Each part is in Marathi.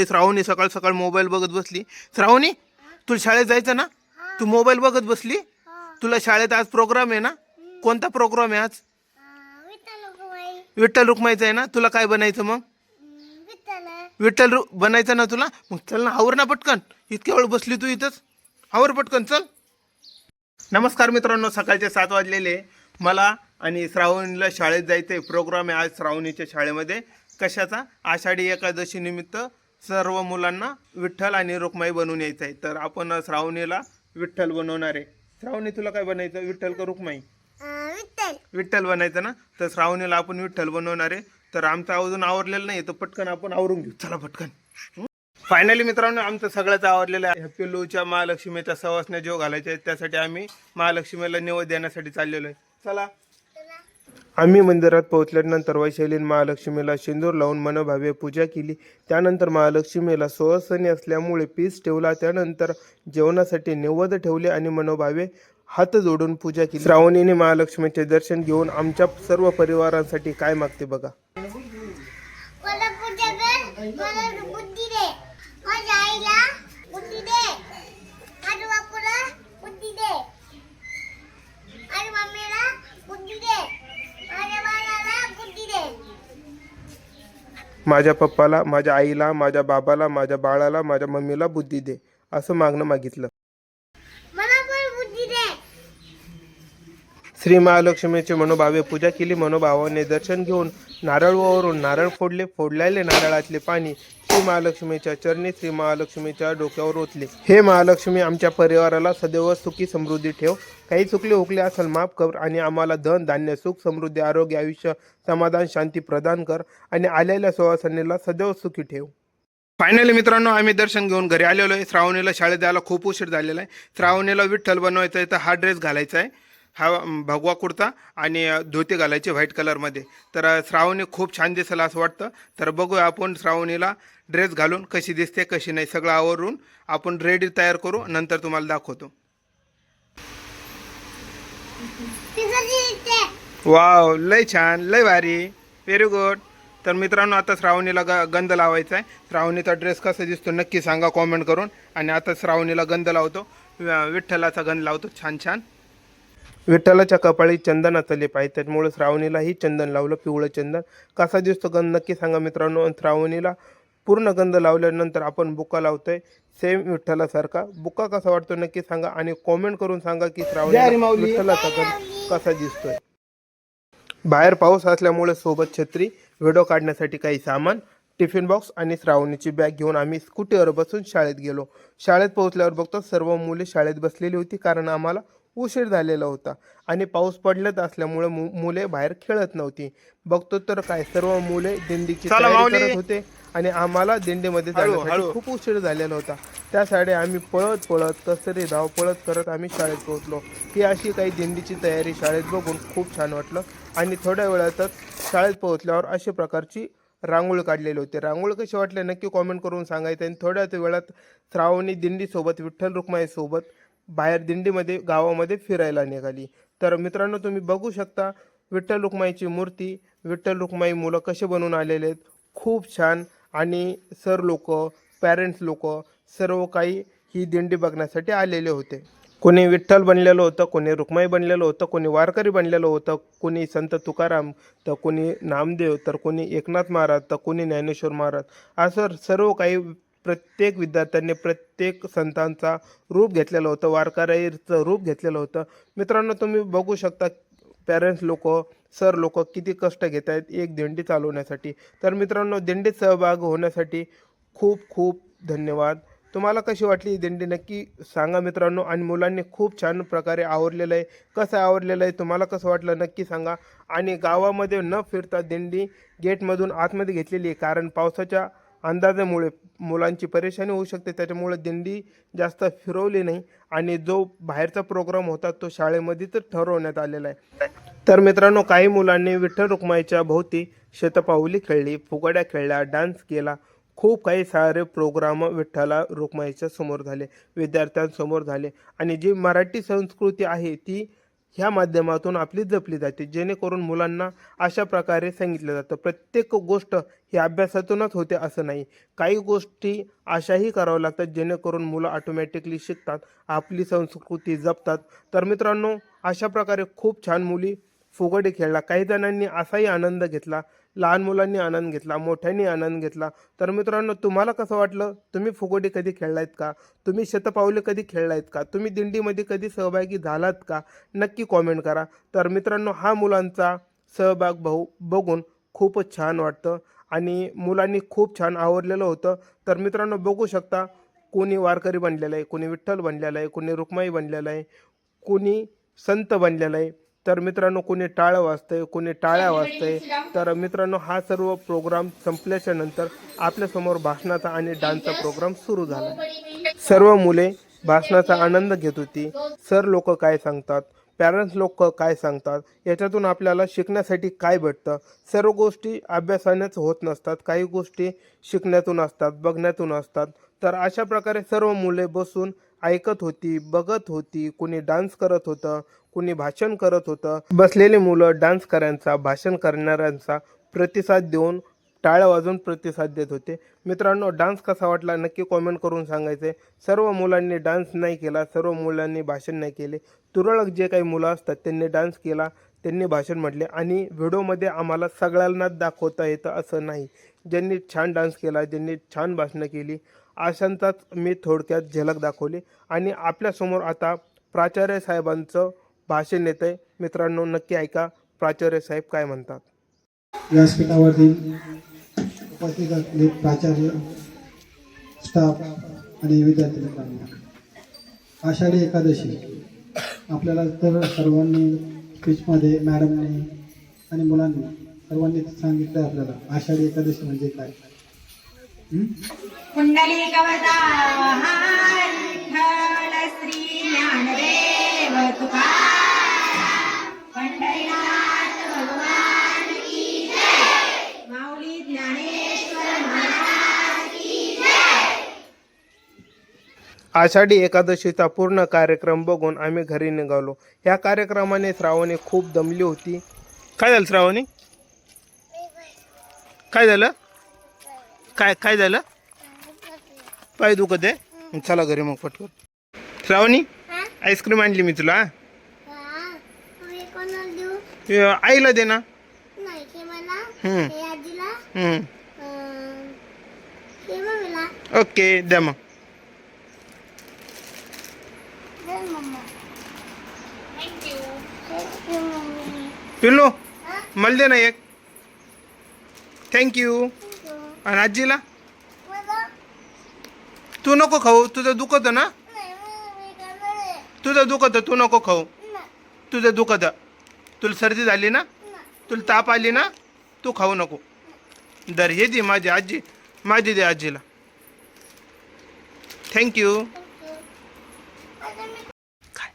श्रावणी सकाळ सकाळ मोबाईल बघत बसली. श्रावणी तुला शाळेत जायचं ना? तू मोबाईल बघत बसली. तुला शाळेत आज प्रोग्राम आहे ना? कोणता प्रोग्राम आहे आज? विठ्ठल रुक्मायचं आहे ना? तुला काय बनायचं मग? विठ्ठल रु बनायचं ना तुला? मग चल ना आवर ना पटकन. इतक्या वेळ बसली तू इथंच. आवर पटकन चल. नमस्कार मित्रांनो सकाळचे सात वाजलेले मला आणि श्रावणीला शाळेत जायचंय. प्रोग्राम आहे आज श्रावणीच्या शाळेमध्ये. कशाचा? आषाढी एकादशी निमित्त सर्व मुलांना विठ्ठल आणि रुक्माई बनवून यायचं आहे. तर आपण श्रावणीला विठ्ठल बनवणार आहे. श्रावणी तुला काय बनायचं? विठ्ठल का रुक्माई? विठ्ठल. बनायचं ना? तर श्रावणीला आपण विठ्ठल बनवणार आहे. तर आमचं अजून आवरलेलं नाही तर पटकन आपण आवरून घेऊ. चला पटकन. फायनली मित्रांनो आमचं सगळंच आवरलेलं आहे. पिल्लूच्या महालक्ष्मीच्या सवासण्या जो घालायच्या आहेत त्यासाठी आम्ही महालक्ष्मीला निवड देण्यासाठी चाललेलो आहे. चला. आम्ही मंदिरात पोहोचल्यानंतर वैशालीन महालक्ष्मीला सिंदूर लावून मनोभावे पूजा केली. त्यानंतर महालक्ष्मीला सुहसनी असल्यामुळे पीस ठेवला. त्यानंतर जेवणासाठी निवद ठेवले आणि मनोभावे हात जोडून पूजा केली. श्रावणीने महालक्ष्मीचे दर्शन घेऊन आमच्या सर्व परिवारांसाठी काय मागते बघा मला पूजा कर मला बुद्धी दे माझ्या आईला बुद्धी दे माझ्या बापूला बुद्धी दे आणि मम्मीला बुद्धी दे माझ्या बाळाला बुद्धी दे माझ्या पप्पाला माझ्या आईला माझ्या बाबाला माझ्या बाळाला माझ्या मम्मीला बुद्धी दे असं मागणं मागितलं. श्री महालक्ष्मीची मनोभावे पूजा केली मनोभावाने दर्शन घेऊन नारळवरून नारळ फोडले फोडलेले नारळातले पाणी श्री महालक्ष्मीच्या चरणी श्री महालक्ष्मीच्या डोक्यावर ओतले. हे महालक्ष्मी आमच्या परिवाराला सदैव सुखी समृद्धी ठेव. काही चुकले हुकले असेल माफ कर आणि आम्हाला धन धान्य सुख समृद्धी आरोग्य आयुष्य समाधान शांती प्रदान कर आणि आलेल्या सुवासनेला सदैव सुखी ठेव. फायनली मित्रांनो आम्ही दर्शन घेऊन घरी आलेलो आहे. श्रावणीला शाळेत द्यायला खूप उशीर झालेला आहे. श्रावणीला विठ्ठल बनवायचं आहे तर हा ड्रेस घालायचा आहे. हा भगवा कुर्ता आणि धोती घालायची व्हाईट कलरमध्ये तर श्रावणी खूप छान दिसेल असं वाटतं. तर बघूया आपण श्रावणीला ड्रेस घालून कशी दिसते कशी नाही सगळं आवरून आपण रेडी तयार करू. नंतर तुम्हाला दाखवतो. वाव लय छान लय भारी. व्हेरी गुड तर मित्रांनो आता श्रावणीला ग गंध लावायचा आहे श्रावणीचा ड्रेस कसा दिसतो नक्की सांगा कॉमेंट करून. आणि आता श्रावणीला गंध लावतो. विठ्ठलाचा गंध लावतो. छान छान. विठ्ठलाच्या कपाळी चंदनाचा लेप आहे त्यामुळे श्रावणीलाही चंदन लावलं पिवळं चंदन. कसा दिसतो गंध नक्की सांगा मित्रांनो. आणि श्रावणीला पूर्ण गंध लावल्यानंतर आपण बुका लावतोय. सेम विठ्ठलासारखा. बुका कसा वाटतो नक्की सांगा. आणि कॉमेंट करून सांगा की श्रावणीला विठ्ठलाचा गंध कसा दिसतोय. बाहेर पाऊस असल्यामुळे सोबत छत्री व्हिडिओ काढण्यासाठी काही सामान टिफिन बॉक्स आणि श्रावणीची बॅग घेऊन आम्ही स्कूटीवर बसून शाळेत गेलो. शाळेत पोहोचल्यावर बघतो सर्व मुले शाळेत बसलेली होती कारण आम्हाला उशीर झालेला होता. आणि पाऊस पडलेत असल्यामुळे मु- मुले बाहेर खेळत नव्हती. बघतो तर काय सर्व मुले दिंडीची तयारी करत होते आणि आम्हाला दिंडीमध्ये जाण्यासाठी खूप उशीर झालेला होता. त्यासाठी आम्ही पळत पळत कसरी धाव पळत करत आम्ही शाळेत पोहोचलो. ही अशी काही दिंडीची तयारी शाळेत बघून खूप छान वाटलं. आणि थोड्या वेळातच शाळेत पोहोचल्यावर अशा प्रकारची रांगोळी काढलेली होती. रांगोळी कशी वाटली नक्की कॉमेंट करून सांगायचं. आणि थोड्याच वेळात श्रावणी दिंडीसोबत विठ्ठल रुक्माईसोबत बाहेर दिंडीमध्ये गावामध्ये फिरायला निघाली. तर मित्रांनो तुम्ही बघू शकता विठ्ठल रुक्माईची मूर्ती विठ्ठल रुक्माई मुलं कसे बनवून आलेले आहेत. खूप छान. आणि सर लोक पॅरेंट्स लोक सर्व काही ही दिंडी बघण्यासाठी आलेले होते. कोणी विठ्ठल बनलेलं होतं कोणी रुक्माई बनलेलं होतं कोणी वारकरी बनलेलं होतं कोणी संत तुकाराम तर कोणी नामदेव तर कोणी एकनाथ महाराज तर कोणी ज्ञानेश्वर महाराज. असं सर्व काही प्रत्येक विद्यार्थ्यांनी प्रत्येक संतांचा रूप घेतलेलं होतं वारकऱ्याचं रूप घेतलेलं होतं. मित्रांनो तुम्ही बघू शकता पॅरेंट्स लोक सर लोक किती कष्ट घेत आहेत एक दिंडी चालवण्यासाठी. तर मित्रांनो दिंडीत सहभाग होण्यासाठी खूप खूप धन्यवाद. तुम्हाला कशी वाटली ही दिंडी? नक्की सांगा मित्रांनो. आणि मुलांनी खूप छान प्रकारे आवरलेलं आहे. कसं आवरलेलं आहे तुम्हाला कसं वाटलं नक्की सांगा. आणि गावामध्ये न फिरता दिंडी गेटमधून आतमध्ये घेतलेली आहे. कारण पावसाच्या अंदाजामुळे मुलांची परेशानी होऊ शकते. त्याच्यामुळे दिंडी जास्त फिरवली नाही आणि जो बाहेरचा प्रोग्राम होता तो शाळेमध्येच ठरवण्यात आलेला आहे. तर मित्रांनो काही मुलांनी विठ्ठल रुक्माईच्या भोवती शतपावली खेळली फुगड्या खेळल्या डान्स केला. खूप काही सारे प्रोग्राम विठ्ठला रुक्माईच्या समोर झाले विद्यार्थ्यांसमोर झाले. आणि जी मराठी संस्कृती आहे ती ह्या माध्यमातून आपली जपली जाते. जेणेकरून मुलांना अशा प्रकारे सांगितलं जातं. प्रत्येक गोष्ट ही अभ्यासातूनच होते असं नाही. काही गोष्टी अशाही कराव्या लागतात जेणेकरून मुलं ऑटोमॅटिकली शिकतात आपली संस्कृती जपतात. तर मित्रांनो अशा प्रकारे खूप छान मुली फुगडी खेळला. काही जणांनी असाही आनंद घेतला. लहान मुलांनी आनंद घेतला मोठ्यांनी आनंद घेतला. तर मित्रांनो तुम्हाला कसं वाटलं? तुम्ही फुगडी कधी खेळलायत का? तुम्ही शतपावले कधी खेळलायत का? तुम्ही दिंडीमध्ये कधी सहभागी झालात का? नक्की कॉमेंट करा. तर मित्रांनो हा मुलांचा सहभाग भाऊ बघून खूपच छान वाटतं आणि मुलांनी खूप छान आवडलेलं होतं. तर मित्रांनो बघू शकता कोणी वारकरी बनलेलं आहे कोणी विठ्ठल बनलेलं आहे कोणी रुक्माई बनलेलं आहे कोणी संत बनलेलं आहे. तर मित्रांनो कोणी टाळं वाजतंय कोणी टाळ्या वाजतंय तर मित्रांनो हा सर्व प्रोग्राम संपल्याच्या नंतर आपल्यासमोर भाषणाचा आणि डान्सचा प्रोग्राम सुरू झाला. सर्व मुले भाषणाचा आनंद घेत होती. सर लोक काय सांगतात? पॅरेंट्स लोक काय सांगतात? याच्यातून आपल्याला शिकण्यासाठी काय भेटतं? सर्व गोष्टी अभ्यासानेच होत नसतात. काही गोष्टी शिकण्यातून असतात बघण्यातून असतात. तर अशा प्रकारे सर्व मुले बसून ऐकत होती बघत होती कुणी डान्स करत होतं कुणी भाषण करत होतं. बसलेली मुलं डान्स करायचा भाषण करणाऱ्यांचा प्रतिसाद देऊन टाळ्या वाजवून प्रतिसाद देत होते. मित्रांनो डान्स कसा वाटला नक्की कॉमेंट करून सांगायचे. सर्व मुलांनी डान्स नाही केला सर्व मुलांनी भाषण नाही केले. तुरळक जे काही मुलं असतात त्यांनी डान्स केला त्यांनी भाषण म्हटले आणि व्हिडिओमध्ये आम्हाला सगळ्यांनाच दाखवता येतं असं नाही. ज्यांनी छान डान्स केला ज्यांनी छान भाषणं केली अशांचाच मी थोडक्यात झलक दाखवली. आणि आपल्यासमोर आता प्राचार्य साहेबांचं भाषण येतं आहे मित्रांनो नक्की ऐका प्राचार्य साहेब काय म्हणतात. व्यासपीठावरती उपस्थित असलेले प्राचार्य स्टाफ आणि विद्यार्थी मित्रांनो आषाढी एकादशी आपल्याला तर सर्वांनी स्पीचमध्ये मॅडमने आणि मुलांनी सर्वांनी सांगितलं आपल्याला. आषाढी एकादशी म्हणजे काय? कुंडली कवचा हार विठ्ठल श्री ज्ञानदेव तुका पंढरीनाथ भगवान की जय. माऊली ज्ञानेश्वर महाराज की जय. आषाढी एकादशीचा पूर्ण कार्यक्रम बघून आम्ही घरी निघालो. ह्या कार्यक्रमाने श्रावणी खूप दमली होती. काय झालं श्रावणी? काय झालं? काय काय झालं? पाय दुखत आहे. चला घरी मग पटकन. श्रावणी आईस्क्रीम आणली मी तुला. आईला दे ना. हे. हे हे ओके द्या मग. दे मम्मा. Thank you mummy. पिल्लू हा? मला दे ना एक. थँक्यू आणि आजीला? तू नको खाऊ तुझं दुखत ना. तुझं दुखत तू नको खाऊ. तुझं दुखत तुला सर्दी झाली ना. तुला ताप आली ना? तू खाऊ नको. दर हे दे माझी आजी माझी दे आजीला. थँक्यू थँक्यू आता मी काय?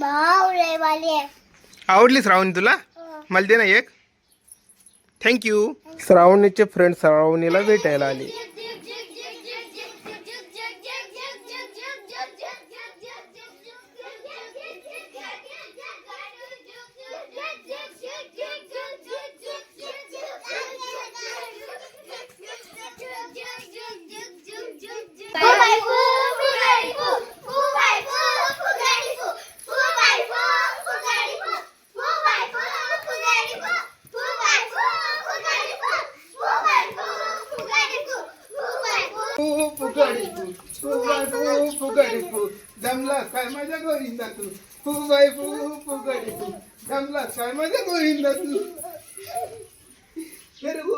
भाऊ रे वाले आवडली श्रावणी तुला? मला दे ना एक. थँक्यू. श्रावणीचे फ्रेंड श्रावणीला भेटायला आले. గడుపు దమ్లా సర్మజ గోవిందకు. పువ్వైపు ఉప్పు గడుపు దమ్లా సర్మజ గోవిందకు. పెరుగు.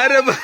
अरे बा